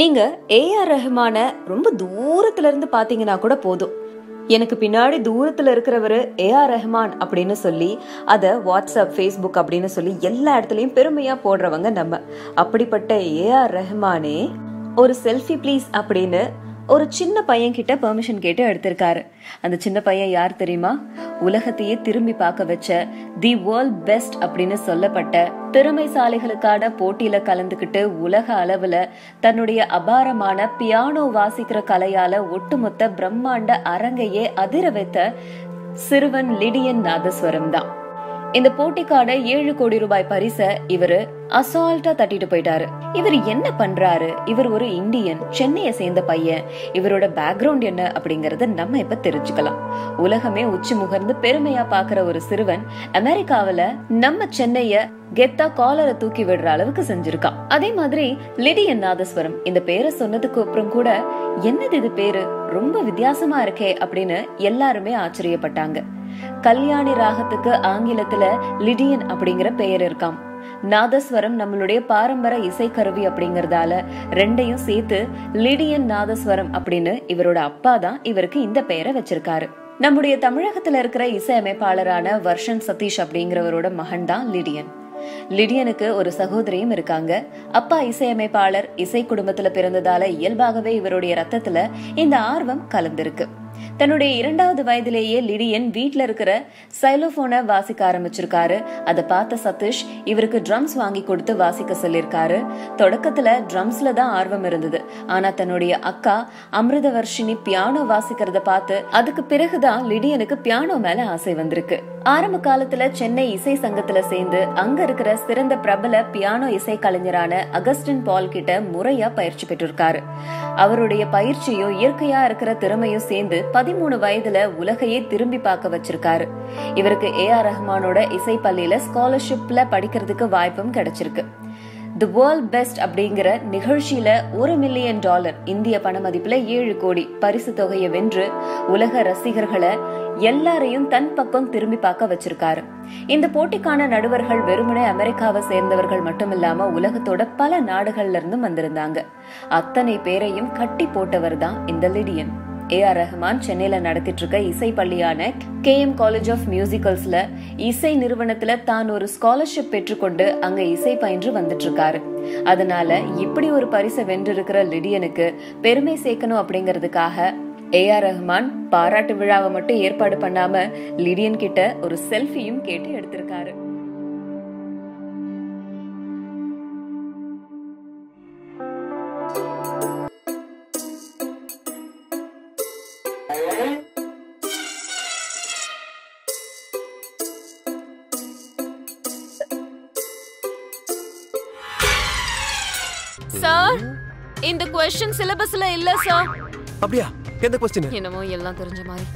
நீங்க ஏஆர் ரஹ்மான ரொம்ப தூரத்துல இருந்து பாத்தீங்கன்னா கூட போதும். எனக்கு பின்னாடி தூரத்துல இருக்கிறவர் ஏஆர் ரஹ்மான் அப்படின்னு சொல்லி அத வாட்ஸ்அப் ஃபேஸ்புக் அப்படின்னு சொல்லி எல்லா இடத்துலயும் பெருமையா போடுறவங்க நம்ம. அப்படிப்பட்ட ஏஆர் ரஹ்மானே ஒரு செல்ஃபி ப்ளீஸ் அப்படின்னு ஒரு சின்ன பையன் கிட்ட பெர்மிஷன் கேட்டு எடுத்திருக்காரு. அந்த சின்ன பையன் யார் தெரியுமா? உலகத்தையே திரும்பி பார்க்க வச்ச தி வேர்ல்ட் பெஸ்ட் அப்படின்னு சொல்லப்பட்ட திறமைசாலிகளுக்கான போட்டியில கலந்துக்கிட்டு உலக அளவுல தன்னுடைய அபாரமான பியானோ வாசிக்கிற கலையால ஒட்டுமொத்த பிரம்மாண்ட அரங்கையே அதிர வைத்த சிறுவன் லிடியன் நாதஸ்வரம் தான். இந்த போட்டிக்கான ஏழு கோடி ரூபாய் பரிச இவரு அசால்ட்டா தட்டிட்டு போயிட்டாரு. இவர் என்ன பண்றாரு? இவர் ஒரு இந்தியன் சென்னையை சேர்ந்த பையன். இவரோட பேக்ரவுண்ட் என்ன அப்படிங்கறத நம்ம இப்ப தெரிஞ்சுக்கலாம். உலகமே உச்சி முகர்ந்து பெருமையா பாக்குற ஒரு சிறுவன் அமெரிக்காவில நம்ம சென்னைய கெத்தா காலரை தூக்கி விடுற அளவுக்கு செஞ்சிருக்கான். அதே மாதிரி லிடியன் நாதஸ்வரம் இந்த பேரை சொன்னதுக்கு அப்புறம் கூட என்னது இது பேரு? ரொம்ப வித்தியாசமா இருக்கே அப்படின்னு எல்லாருமே ஆச்சரியப்பட்டாங்க. கல்யாணி ராகத்துக்கு ஆங்கிலத்துல லிடியன் அப்படிங்கிற பெயர் இருக்காம். நாதஸ்வரம் நம்மளுடைய பாரம்பரிய இசைக்கருவி அப்படிங்கறதால ரெண்டையும் சேர்த்து லிடியன் நாதஸ்வரம் அப்படின்னு இவரோட அப்பா தான் இவருக்கு இந்த பெயரை வச்சிருக்காரு. நம்முடைய தமிழகத்துல இருக்கிற இசையமைப்பாளரான வர்ஷன் சதீஷ் அப்படிங்கிறவரோட மகன் தான் லிடியன். லிடியனுக்கு ஒரு சகோதரியும் இருக்காங்க. அப்பா இசையமைப்பாளர் இசை குடும்பத்துல பிறந்ததால இயல்பாகவே இவருடைய ரத்தத்துல இந்த ஆர்வம் கலந்திருக்கு. தன்னுடைய இரண்டாவது வயதிலேயே லிடியன் வீட்ல இருக்கிற சைலோஃபோனை வாசிக்க ஆரம்பிச்சிருக்காரு. அதை பார்த்த சதீஷ் இவருக்கு ட்ரம்ஸ் வாங்கி கொடுத்து வாசிக்க சொல்லியிருக்காரு. தொடக்கத்துல ட்ரம்ஸ்ல தான் ஆர்வம் இருந்தது. ஆனா தன்னுடைய அக்கா அமிர்தவர்ஷினி பியானோ வாசிக்கிறத பார்த்து அதுக்கு பிறகுதான் லிடியனுக்கு பியானோ மேல ஆசை வந்திருக்கு. ஆரம்ப காலத்துல சென்னை இசை சங்கத்துல சேர்ந்து அங்க இருக்கிற சிறந்த பிரபல பியானோ இசை கலைஞரான அகஸ்டின் பால் கிட்ட முறையா பயிற்சி பெற்றிருக்காரு. அவருடைய பயிற்சியும் இயற்கையா இருக்கிற திறமையும் சேர்ந்து பதிமூணு வயதுல உலகையே திரும்பி பார்க்க வச்சிருக்காரு. இவருக்கு ஏ ஆர் ரஹ்மானோட இசை பள்ளியில ஸ்காலர்ஷிப்ல படிக்கிறதுக்கு வாய்ப்பும் கிடைச்சிருக்கு. தி வேர்ல்ட் பெஸ்ட் அப்படிங்கிற நிகழ்ச்சியில ஒரு மில்லியன் டாலர் இந்திய பண மதிப்புல ஏழு கோடி பரிசு தொகையை வென்று உலக ரசிகர்களை எல்லாரையும் தன் பக்கம் திரும்பி பார்க்க வச்சிருக்காரு. இந்த போட்டிக்கான நடுவர்கள் வெறுமனே அமெரிக்காவை சேர்ந்தவர்கள் மட்டுமில்லாம உலகத்தோட பல நாடுகள்ல இருந்தும் வந்திருந்தாங்க. அத்தனை பேரையும் கட்டி போட்டவர் தான் இந்த லிடியன் ஏ ஆர் ரஹ்மான் சென்னையில நடத்திட்டு இருக்க இசை பள்ளியான கே எம் காலேஜ் ஆஃப் மியூசிக்கல்ஸ்ல இசை நிறுவனத்துல தான் ஒரு ஸ்காலர்ஷிப் பெற்றுக்கொண்டு அங்க இசை பயின்று வந்துட்டு இருக்காரு அதனால இப்படி ஒரு பரிசை வென்றிருக்கிற லிடியனுக்கு பெருமை சேர்க்கணும் அப்படிங்கறதுக்காக ஏ ஆர் ரஹ்மான் பாராட்டு விழாவை மட்டும் ஏற்பாடு பண்ணாம லிடியன் கிட்ட ஒரு செல்ஃபியும் கேட்டு எடுத்திருக்காரு. சார் இந்த கொஸ்டின் சிலபஸ்ல இல்ல சார் அப்படியா? எந்த கொஸ்டின் என்னமோ எல்லாம் தெரிஞ்ச மாதிரி.